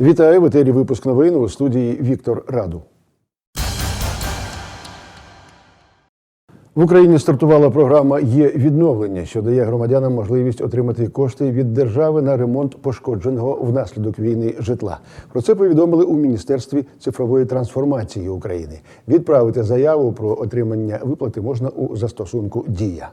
Вітаю в етері випуск новин у студії Віктор Раду. В Україні стартувала програма Є відновлення, що дає громадянам можливість отримати кошти від держави на ремонт пошкодженого внаслідок війни житла. Про це повідомили у Міністерстві цифрової трансформації України. Відправити заяву про отримання виплати можна у застосунку Дія.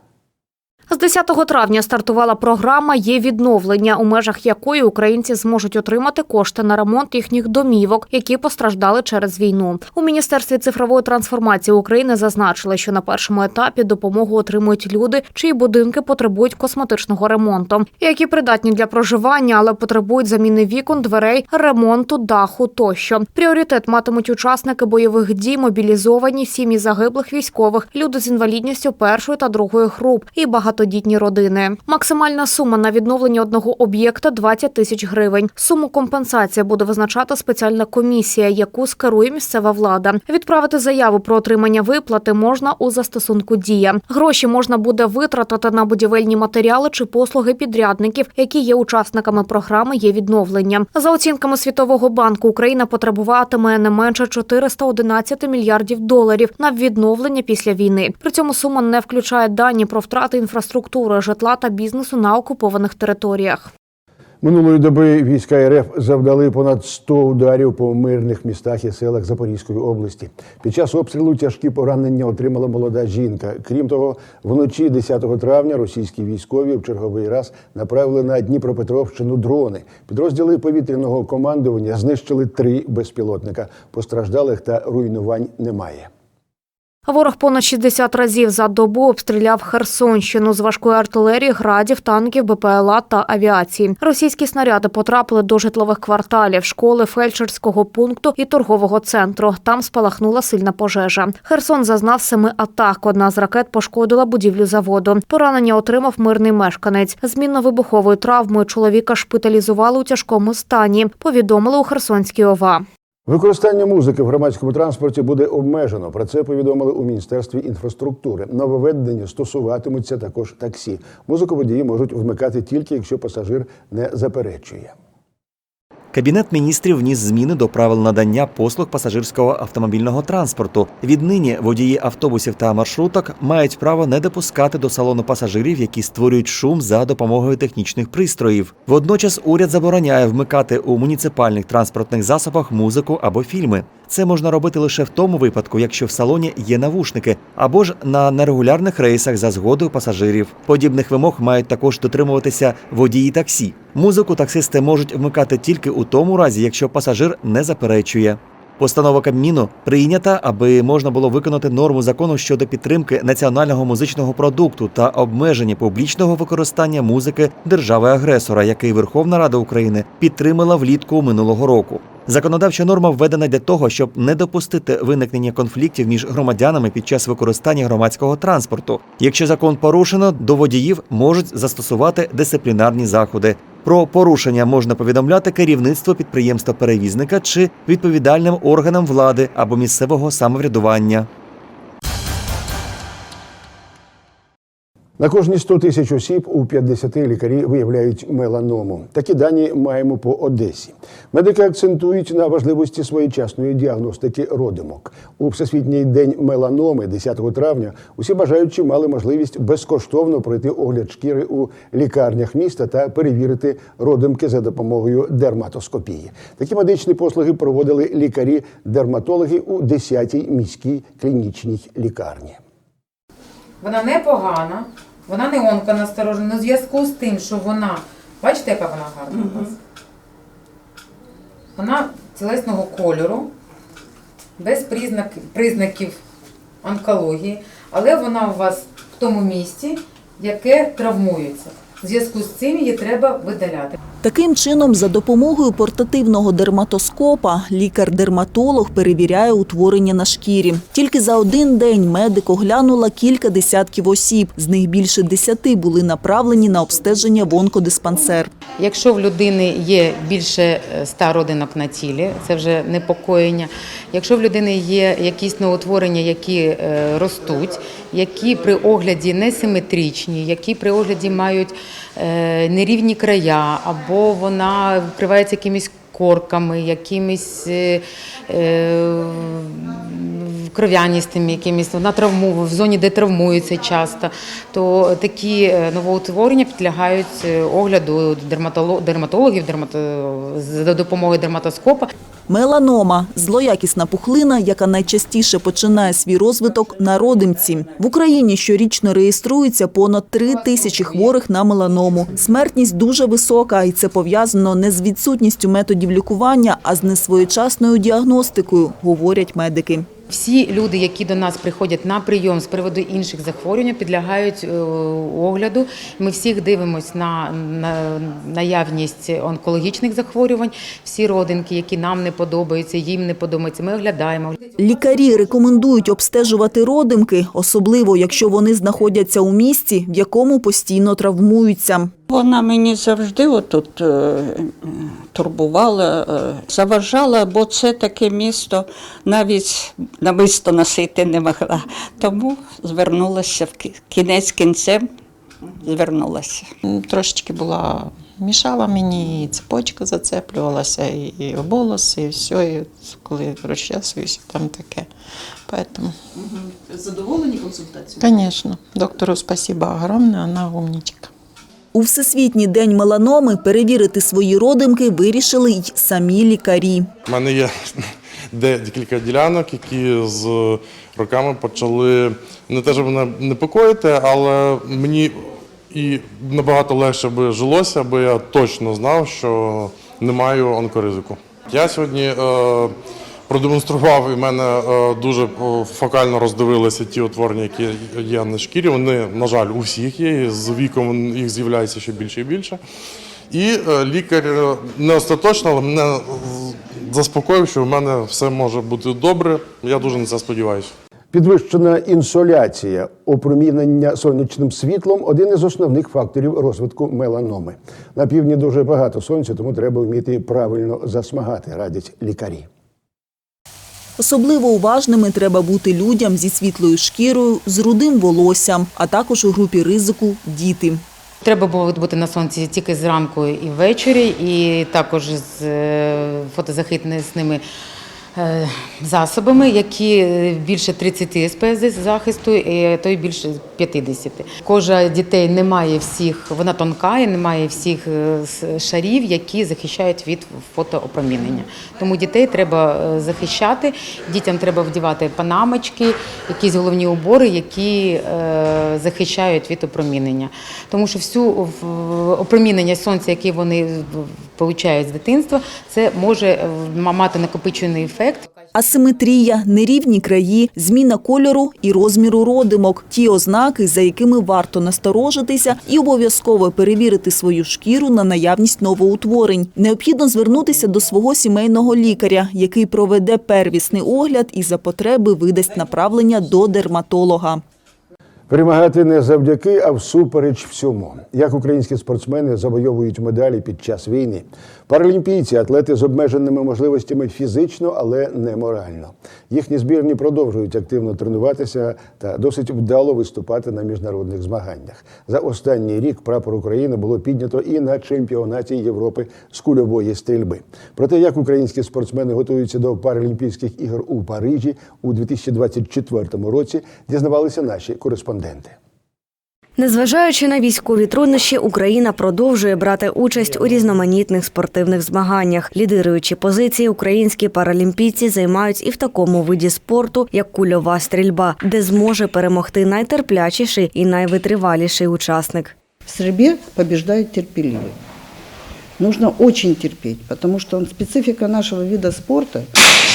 З 10 травня стартувала програма Є відновлення, у межах якої українці зможуть отримати кошти на ремонт їхніх домівок, які постраждали через війну. У міністерстві цифрової трансформації України зазначили, що на першому етапі допомогу отримують люди, чиї будинки потребують косметичного ремонту, які придатні для проживання, але потребують заміни вікон, дверей, ремонту, даху тощо. Пріоритет матимуть учасники бойових дій, мобілізовані, сім'ї загиблих військових, люди з інвалідністю першої та другої груп і багатодітні родини. Максимальна сума на відновлення одного об'єкта 20 тисяч гривень. Суму компенсації буде визначати спеціальна комісія, яку скерує місцева влада. Відправити заяву про отримання виплати можна у застосунку Дія. Гроші можна буде витратити на будівельні матеріали чи послуги підрядників, які є учасниками програми. Є відновлення. За оцінками Світового банку Україна потребуватиме не менше 411 мільярдів доларів на відновлення після війни. При цьому сума не включає дані про втрати інфраструктури, житла та бізнесу на окупованих територіях. Минулої доби війська РФ завдали понад 100 ударів по мирних містах і селах Запорізької області. Під час обстрілу тяжкі поранення отримала молода жінка. Крім того, вночі 10 травня російські військові в черговий раз направили на Дніпропетровщину дрони. Підрозділи повітряного командування знищили три безпілотника. Постраждалих та руйнувань немає. Ворог понад 60 разів за добу обстріляв Херсонщину з важкої артилерії, градів, танків, БПЛА та авіації. Російські снаряди потрапили до житлових кварталів, школи, фельдшерського пункту і торгового центру. Там спалахнула сильна пожежа. Херсон зазнав семи атак. Одна з ракет пошкодила будівлю заводу. Поранення отримав мирний мешканець. Змінно вибуховою травмою чоловіка шпиталізували у тяжкому стані. Повідомили у Херсонській ОВА. Використання музики в громадському транспорті буде обмежено. Про це повідомили у міністерстві інфраструктури. Нововведення стосуватимуться також таксі. Музику водії можуть вмикати тільки якщо пасажир не заперечує. Кабінет міністрів вніс зміни до правил надання послуг пасажирського автомобільного транспорту. Віднині водії автобусів та маршруток мають право не допускати до салону пасажирів, які створюють шум за допомогою технічних пристроїв. Водночас уряд забороняє вмикати у муніципальних транспортних засобах музику або фільми. Це можна робити лише в тому випадку, якщо в салоні є навушники, або ж на нерегулярних рейсах за згодою пасажирів. Подібних вимог мають також дотримуватися водії таксі. Музику таксисти можуть вмикати тільки у тому разі, якщо пасажир не заперечує. Постанова Кабміну прийнята, аби можна було виконати норму закону щодо підтримки національного музичного продукту та обмеження публічного використання музики держави-агресора, який Верховна Рада України підтримала влітку минулого року. Законодавча норма введена для того, щоб не допустити виникнення конфліктів між громадянами під час використання громадського транспорту. Якщо закон порушено, до водіїв можуть застосувати дисциплінарні заходи. Про порушення можна повідомляти керівництво підприємства-перевізника чи відповідальним органам влади або місцевого самоврядування. На кожні 100 тисяч осіб у 50 лікарі виявляють меланому. Такі дані маємо по Одесі. Медики акцентують на важливості своєчасної діагностики родимок. У Всесвітній день меланоми 10 травня усі бажаючі мали можливість безкоштовно пройти огляд шкіри у лікарнях міста та перевірити родимки за допомогою дерматоскопії. Такі медичні послуги проводили лікарі-дерматологи у 10-й міській клінічній лікарні. Вона непогана, вона не онконасторожена, але в зв'язку з тим, що вона, бачите, яка вона гарна у вас? Вона цілесного кольору, без признак, признаків онкології, але вона у вас в тому місці, яке травмується. В зв'язку з цим її треба видаляти. Таким чином, за допомогою портативного дерматоскопа лікар-дерматолог перевіряє утворення на шкірі. Тільки за один день медик оглянула кілька десятків осіб. З них більше десяти були направлені на обстеження в онкодиспансер. Якщо в людини є більше е, ста родинок на тілі, це вже непокоєння. Якщо в людини є якісь новотворення, які е, ростуть, які при огляді несиметричні, які при огляді мають е, нерівні края, або вона вкривається якимись корками, якимись е, е, кров'яністими, якимись на травму, в зоні, де травмуються часто, то такі е, новоутворення підлягають е, огляду дерматоло- дерматологів дермато, за допомогою дерматоскопа. Меланома злоякісна пухлина, яка найчастіше починає свій розвиток на родимці. В Україні щорічно реєструється понад три тисячі хворих на меланому. Смертність дуже висока, і це пов'язано не з відсутністю методів лікування, а з несвоєчасною діагностикою, говорять медики. Всі люди, які до нас приходять на прийом з приводу інших захворювань, підлягають е, огляду. Ми всіх дивимося на, на наявність онкологічних захворювань. Всі родинки, які нам не подобаються, їм не подобаються, ми оглядаємо. Лікарі рекомендують обстежувати родимки, особливо якщо вони знаходяться у місці, в якому постійно травмуються. Вона мені завжди отут е, турбувала, е, заважала, бо це таке місто навіть намисто носити не могла. Тому звернулася в кінець кінцем. Звернулася. Трошечки була мішала мені, і цепочка зацеплювалася, і, волоси, і все. І коли розчесуюся, там таке. Поэтому, Задоволені консультацією? звісно, доктору спасибо огромное, вона умничка. У Всесвітній день меланоми перевірити свої родимки вирішили й самі лікарі. У мене є декілька ділянок, які з роками почали не те, щоб мене непокоїти, але мені і набагато легше би жилося, бо я точно знав, що не маю онкоризику. Я сьогодні е, продемонстрував, і в мене е, дуже е, фокально роздивилися ті утворення, які є на шкірі. Вони, на жаль, у всіх є. і З віком їх з'являється ще більше і більше. І е, лікар не остаточно, але мене заспокоїв, що в мене все може бути добре. Я дуже на це сподіваюся. Підвищена інсоляція, опромінення сонячним світлом один із основних факторів розвитку меланоми. На півдні дуже багато сонця, тому треба вміти правильно засмагати, радять лікарі. Особливо уважними треба бути людям зі світлою шкірою, з рудим волоссям, а також у групі ризику діти. Треба було бути на сонці тільки зранку і ввечері, і також з фотозахитними е, засобами, які е, більше 30 СПС захисту, і то й більше 50. Кожа дітей не має всіх, вона тонка і не має всіх е, шарів, які захищають від фотоопромінення. Тому дітей треба е, захищати, дітям треба вдівати панамочки, якісь головні убори, які е, захищають від опромінення. Тому що всю опромінення сонця, яке вони получають з дитинства, це може е, мати накопичений ефект. Асиметрія, нерівні краї, зміна кольору і розміру родимок – ті ознаки, за якими варто насторожитися і обов'язково перевірити свою шкіру на наявність новоутворень. Необхідно звернутися до свого сімейного лікаря, який проведе первісний огляд і за потреби видасть направлення до дерматолога. Перемагати не завдяки, а всупереч всьому. Як українські спортсмени завойовують медалі під час війни. Паралімпійці, атлети з обмеженими можливостями фізично, але не морально. Їхні збірні продовжують активно тренуватися та досить вдало виступати на міжнародних змаганнях. За останній рік прапор України було піднято і на чемпіонаті Європи з кульової стрільби. Про те, як українські спортсмени готуються до Паралімпійських ігор у Парижі у 2024 році, дізнавалися наші кореспонденти. Незважаючи на військові труднощі, Україна продовжує брати участь у різноманітних спортивних змаганнях. Лідируючі позиції українські паралімпійці займають і в такому виді спорту, як кульова стрільба, де зможе перемогти найтерплячіший і найвитриваліший учасник. В стрільбі побіждають терпеливый Нужно очень терпеть, потому что он специфика нашего вида спорта.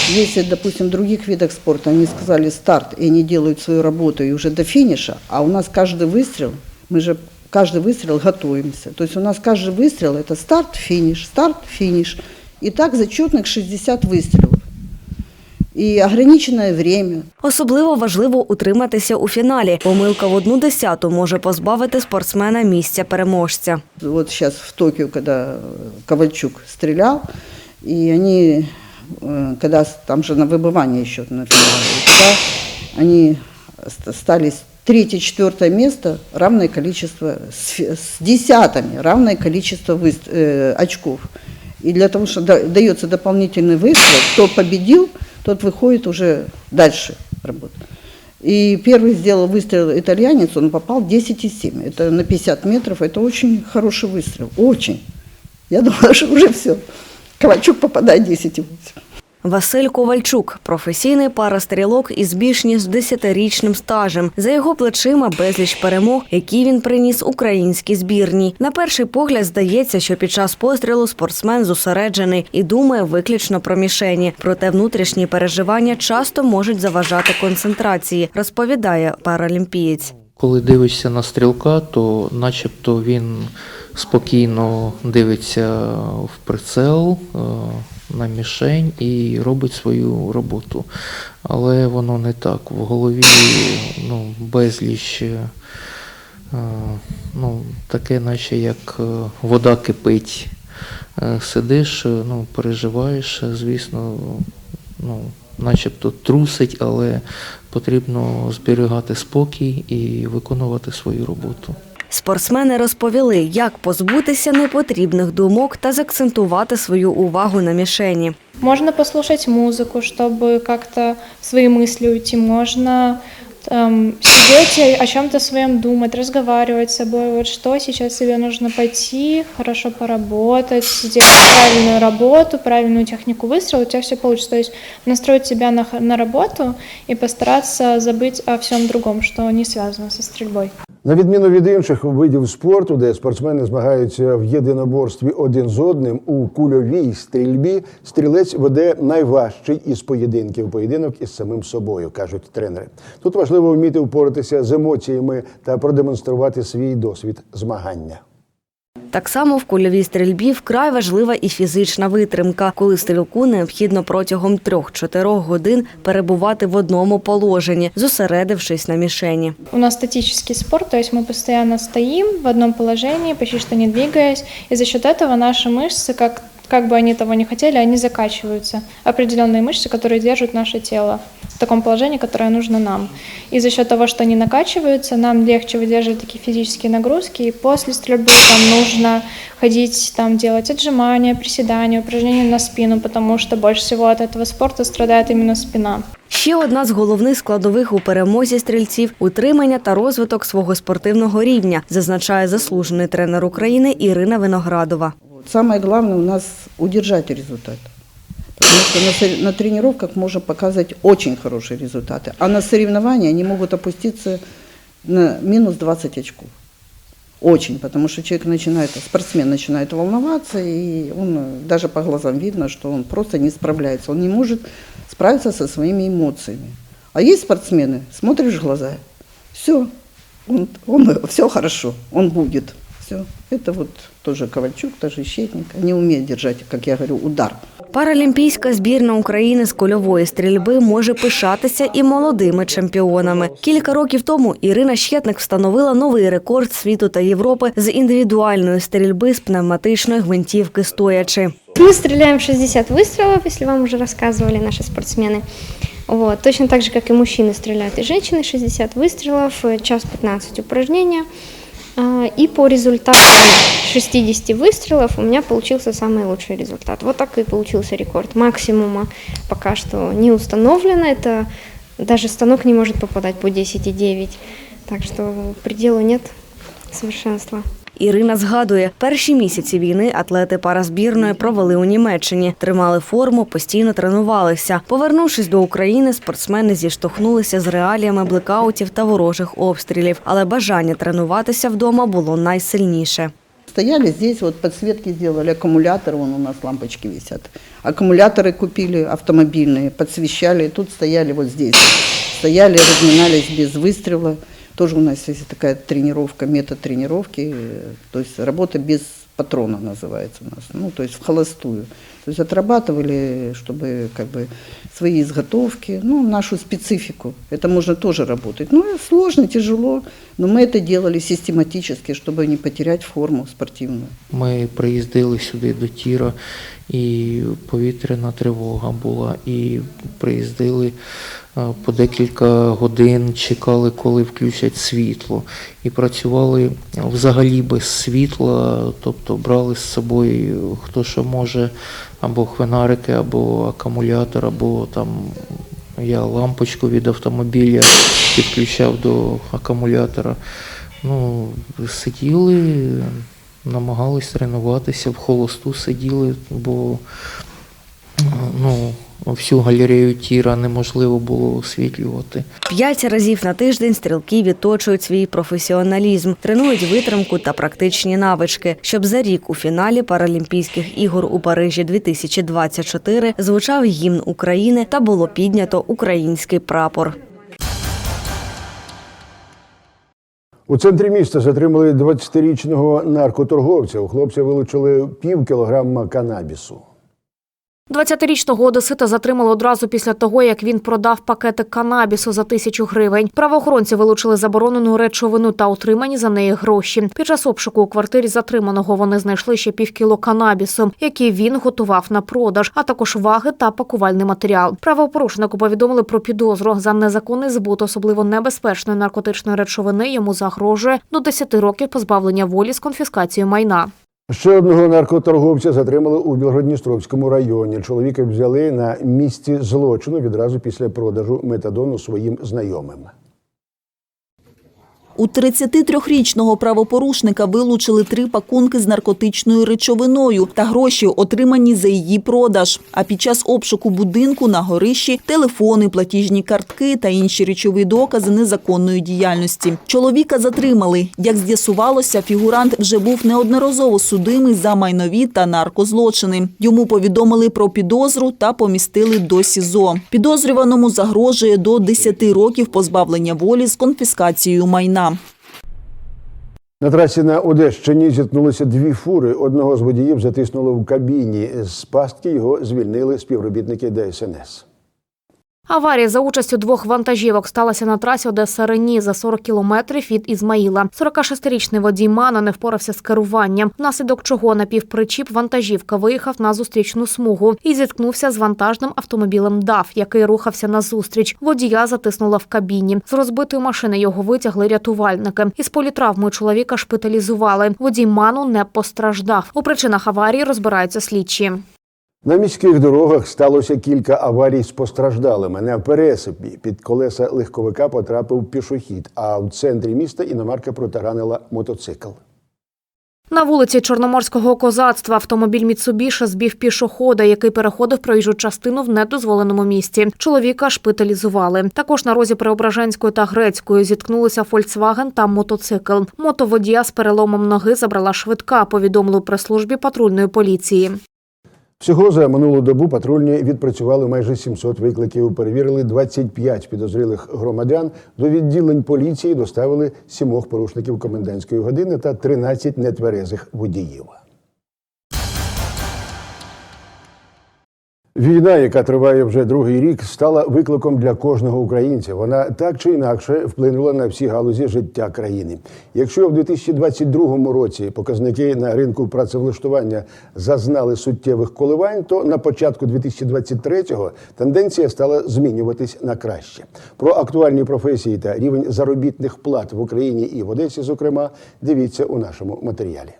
Если, допустим, в других видах спорта они сказали старт, и они делают свою работу и уже до финиша, а у нас каждый выстрел, мы же каждый выстрел готовимся. То есть у нас каждый выстрел это старт, финиш, старт, финиш. И так зачетных 60 выстрелов. И ограниченное время. Особливо важливо утриматися у фіналі. Помилка в одну десяту може позбавити спортсмена місця переможця. Вот сейчас в Токио, когда Ковальчук стрелял, и они, э, когда с- там же на выбывание еще на финале, и когда они ст- стали с третье, четвертое место, равное количество, с, фи- с десятами, равное количество выс- э, очков. И для того, что да- дается дополнительный выстрел, кто победил, тот выходит уже дальше работать. И первый сделал выстрел итальянец, он попал 10,7. Это на 50 метров, это очень хороший выстрел, очень. Я думала, что уже все. Ковальчук попадает 10,8. Василь Ковальчук професійний парастрілок із більш ніж 10-річним стажем. За його плечима безліч перемог, які він приніс українській збірній. На перший погляд здається, що під час пострілу спортсмен зосереджений і думає виключно про мішені. Проте внутрішні переживання часто можуть заважати концентрації, розповідає паралімпієць. Коли дивишся на стрілка, то начебто він спокійно дивиться в прицел, е, на мішень і робить свою роботу. Але воно не так. В голові ну, безліч, е, ну, таке, наче як е, вода кипить. Е, Сидиш, ну, переживаєш, звісно, ну, начебто трусить, але потрібно зберігати спокій і виконувати свою роботу. Спортсмени розповіли, як позбутися непотрібних думок та заакцентувати свою увагу на мішені. Можно послушать музыку, чтобы как-то в свои мысли уйти. Можно там, сидеть о чем-то своем думать, разговаривать с собой. Вот что сейчас тебе нужно пойти, хорошо поработать, сделать правильную работу, правильную технику выстрела, у тебя все получится. То есть настроить себя на, на работу и постараться забыть о всем другом, что не связано со стрельбой. На відміну від інших видів спорту, де спортсмени змагаються в єдиноборстві один з одним, у кульовій стрільбі стрілець веде найважчий із поєдинків поєдинок із самим собою, кажуть тренери. Тут важливо вміти впоратися з емоціями та продемонструвати свій досвід змагання. Так само в кульовій стрільбі вкрай важлива і фізична витримка, коли стрілку необхідно протягом 3-4 годин перебувати в одному положенні, зосередившись на мішені. У нас статический спорт, то есть мы постоянно стоим в одном положении, почти что не двигаясь, и за счет этого наши мышцы, как, как бы они того не хотели, они закачиваются. Определенные мышцы, которые держат наше тело в таком положении, которое нужно нам. И за счет того, что они накачиваются, нам легче выдерживать такие физические нагрузки. И после стрельбы там нужно ходить, там делать отжимания, приседания, упражнения на спину, потому что больше всего от этого спорта страдает именно спина. Ще одна з головних складових у перемозі стрільців утримання та розвиток свого спортивного рівня, зазначає заслужений тренер України Ірина Виноградова. Самое главное у нас удержать результат. Потому что на, на тренировках можно показывать очень хорошие результаты, а на соревнования они могут опуститься на минус 20 очков. Очень, потому что человек начинает, спортсмен начинает волноваться, и он даже по глазам видно, что он просто не справляется, он не может справиться со своими эмоциями. А есть спортсмены, смотришь в глаза, все, он, он, все хорошо, он будет. Все. Это вот тоже Ковальчук, тоже Щетник. Они умеют держать, как я говорю, удар. Паралімпійська збірна України з кульової стрільби може пишатися і молодими чемпіонами. Кілька років тому Ірина Щетник встановила новий рекорд світу та Європи з індивідуальної стрільби з пневматичної гвинтівки стоячи. Мы стреляем 60 выстрелов, если вам уже рассказывали наши спортсмены. Вот. Точно так же, как и мужчины стреляют, и женщины 60 выстрелов, э, час 15 упражнения. А, И по результатам 60 выстрелов у меня получился самый лучший результат. Вот так и получился рекорд. Максимума пока что не установлено. Это даже станок не может попадать по 10,9. Так что пределу нет совершенства. Ірина згадує, перші місяці війни атлети паразбірної провели у Німеччині, тримали форму, постійно тренувалися. Повернувшись до України, спортсмени зіштовхнулися з реаліями блекаутів та ворожих обстрілів, але бажання тренуватися вдома було найсильніше. Стояли здесь, вот подсветки сделали, аккумуляторы, вон у нас лампочки висят. Аккумуляторы купили автомобильные, подсвещали, и тут стояли вот здесь. Стояли, разминались без выстрела. Тоже у нас есть такая тренировка, метод тренировки, э, то есть работа без патрона называется у нас, ну, то есть в холостую. То есть отрабатывали, чтобы как бы свои изготовки, ну, нашу специфику. Это можно тоже работать. Ну, и сложно, тяжело. Но мы это делали систематически, чтобы не потерять форму спортивную. Ми приїздили сюди до Тіра, і повітряна тривога була, і приїздили е, по декілька годин, чекали, коли включать світло. І працювали взагалі без світла, тобто брали з собою хто що може, або хвинарики, або акумулятор, або там я лампочку від автомобіля підключав до акумулятора. Ну, сиділи, намагались тренуватися, в холосту сиділи, бо ну, всю галерею тіра неможливо було освітлювати. П'ять разів на тиждень стрілки відточують свій професіоналізм, тренують витримку та практичні навички, щоб за рік у фіналі Паралімпійських ігор у Парижі 2024 звучав гімн України та було піднято український прапор. У центрі міста затримали 20-річного наркоторговця. У хлопця вилучили пів кілограма канабісу. 20-річного одесита затримали одразу після того, як він продав пакети канабісу за тисячу гривень. Правоохоронці вилучили заборонену речовину та отримані за неї гроші. Під час обшуку у квартирі затриманого вони знайшли ще півкіло канабісу, який він готував на продаж, а також ваги та пакувальний матеріал. Правопорушнику повідомили про підозру за незаконний збут особливо небезпечної наркотичної речовини. Йому загрожує до 10 років позбавлення волі з конфіскацією майна. Ще одного наркоторговця затримали у Білгородністровському районі. Чоловіка взяли на місці злочину відразу після продажу метадону своїм знайомим. У 33-річного правопорушника вилучили три пакунки з наркотичною речовиною та гроші, отримані за її продаж. А під час обшуку будинку на горищі телефони, платіжні картки та інші речові докази незаконної діяльності. Чоловіка затримали. Як з'ясувалося, фігурант вже був неодноразово судимий за майнові та наркозлочини. Йому повідомили про підозру та помістили до СІЗО. Підозрюваному загрожує до 10 років позбавлення волі з конфіскацією майна. На трасі на Одещині зіткнулися дві фури. Одного з водіїв затиснуло в кабіні. З пастки його звільнили співробітники ДСНС. Аварія за участю двох вантажівок сталася на трасі Одеса Рені за 40 кілометрів від Ізмаїла. 46-річний водій Мана не впорався з керуванням, внаслідок чого напівпричіп вантажівка виїхав на зустрічну смугу і зіткнувся з вантажним автомобілем ДАФ, який рухався назустріч. Водія затиснула в кабіні. З розбитої машини його витягли рятувальники. Із політравмою чоловіка шпиталізували. Водій Ману не постраждав. У причинах аварії розбираються слідчі. На міських дорогах сталося кілька аварій з постраждалими. На пересипі під колеса легковика потрапив пішохід, а в центрі міста іномарка протаранила мотоцикл. На вулиці Чорноморського козацтва автомобіль Міцубіша збив пішохода, який переходив проїжджу частину в недозволеному місці. Чоловіка шпиталізували. Також на розі Преображенської та Грецької зіткнулися Фольксваген та мотоцикл. Мотоводія з переломом ноги забрала швидка, повідомили у прес-службі патрульної поліції. Всього за минулу добу патрульні відпрацювали майже 700 викликів. Перевірили 25 підозрілих громадян. До відділень поліції доставили сімох порушників комендантської години та 13 нетверезих водіїв. Війна, яка триває вже другий рік, стала викликом для кожного українця. Вона так чи інакше вплинула на всі галузі життя країни. Якщо в 2022 році показники на ринку працевлаштування зазнали суттєвих коливань, то на початку 2023-го тенденція стала змінюватись на краще. Про актуальні професії та рівень заробітних плат в Україні і в Одесі, зокрема, дивіться у нашому матеріалі.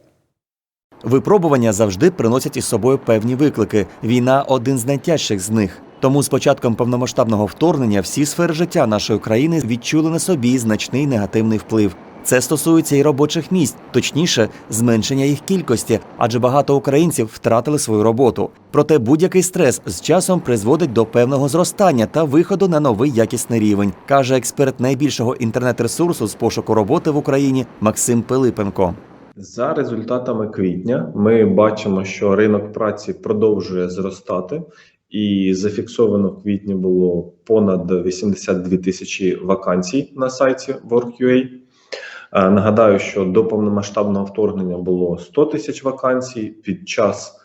Випробування завжди приносять із собою певні виклики. Війна один з найтяжчих з них. Тому з початком повномасштабного вторгнення всі сфери життя нашої країни відчули на собі значний негативний вплив. Це стосується і робочих місць, точніше, зменшення їх кількості, адже багато українців втратили свою роботу. Проте будь-який стрес з часом призводить до певного зростання та виходу на новий якісний рівень, каже експерт найбільшого інтернет-ресурсу з пошуку роботи в Україні Максим Пилипенко. За результатами квітня ми бачимо, що ринок праці продовжує зростати, і зафіксовано в квітні було понад 82 тисячі вакансій на сайті Work.ua. Е, Нагадаю, що до повномасштабного вторгнення було 100 тисяч вакансій. Під час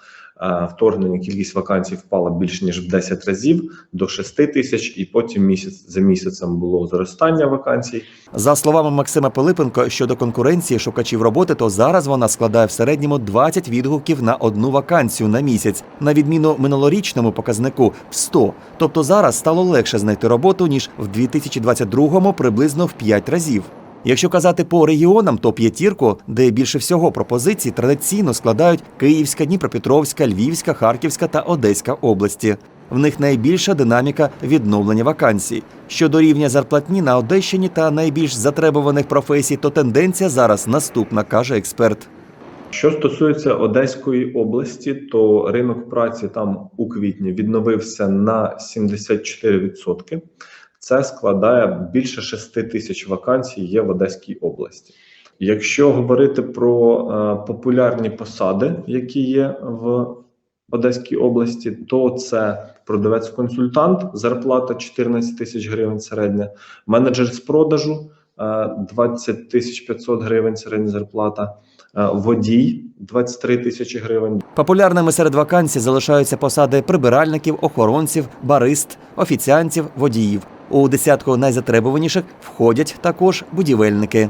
вторгнення кількість вакансій впала більше ніж в 10 разів до 6 тисяч, і потім місяць за місяцем було зростання вакансій. За словами Максима Пилипенко, щодо конкуренції шукачів роботи, то зараз вона складає в середньому 20 відгуків на одну вакансію на місяць, на відміну минулорічному показнику в 100. Тобто зараз стало легше знайти роботу ніж в 2022-му приблизно в 5 разів. Якщо казати по регіонам, то п'ятірку, де більше всього пропозицій, традиційно складають Київська, Дніпропетровська, Львівська, Харківська та Одеська області. В них найбільша динаміка відновлення вакансій. Щодо рівня зарплатні на Одещині та найбільш затребуваних професій, то тенденція зараз наступна, каже експерт. Що стосується Одеської області, то ринок праці там у квітні відновився на 74%. Це складає більше 6 тисяч вакансій є в Одеській області. Якщо говорити про е, популярні посади, які є в Одеській області, то це продавець-консультант, зарплата 14 тисяч гривень середня, менеджер з продажу е, 20 тисяч 500 гривень середня зарплата, е, водій 23 тисячі гривень. Популярними серед вакансій залишаються посади прибиральників, охоронців, барист, офіціантів, водіїв. У десятку найзатребуваніших входять також будівельники.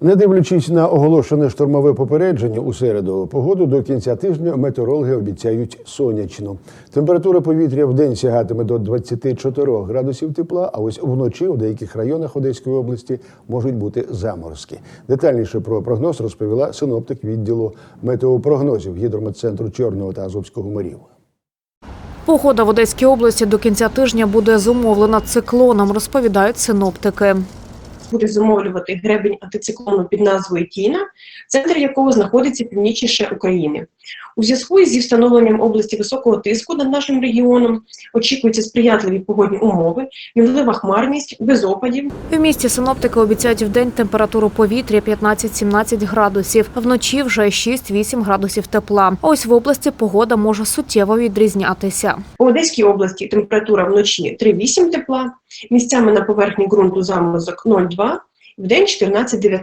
Не дивлячись на оголошене штормове попередження у середу, погоду до кінця тижня метеорологи обіцяють сонячну. Температура повітря в день сягатиме до 24 градусів тепла, а ось вночі у деяких районах Одеської області можуть бути заморозки. Детальніше про прогноз розповіла синоптик відділу метеопрогнозів гідрометцентру Чорного та Азовського морів. Погода в Одеській області до кінця тижня буде зумовлена циклоном, розповідають синоптики. буде зумовлювати гребень антициклону під назвою Тіна, центр якого знаходиться північніше України. У зв'язку зі встановленням області високого тиску над нашим регіоном очікуються сприятливі погодні умови, мінлива хмарність, без опадів. В місті синоптики обіцяють в день температуру повітря 15-17 градусів, вночі вже 6-8 градусів тепла. А ось в області погода може суттєво відрізнятися. По Одеській області температура вночі 3-8 тепла, місцями на поверхні ґрунту заморозок 0,2, в день 14-19.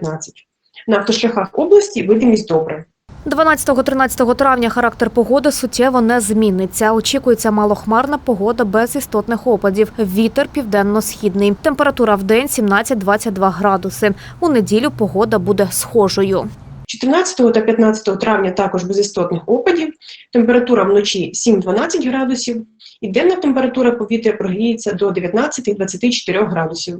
На автошляхах області видимість добре. 12-13 травня характер погоди суттєво не зміниться. Очікується малохмарна погода без істотних опадів. Вітер південно-східний. Температура в день 17-22 градуси. У неділю погода буде схожою. 14 та 15 травня також без істотних опадів, температура вночі 7-12 градусів, і денна температура повітря прогріється до 19-24 градусів.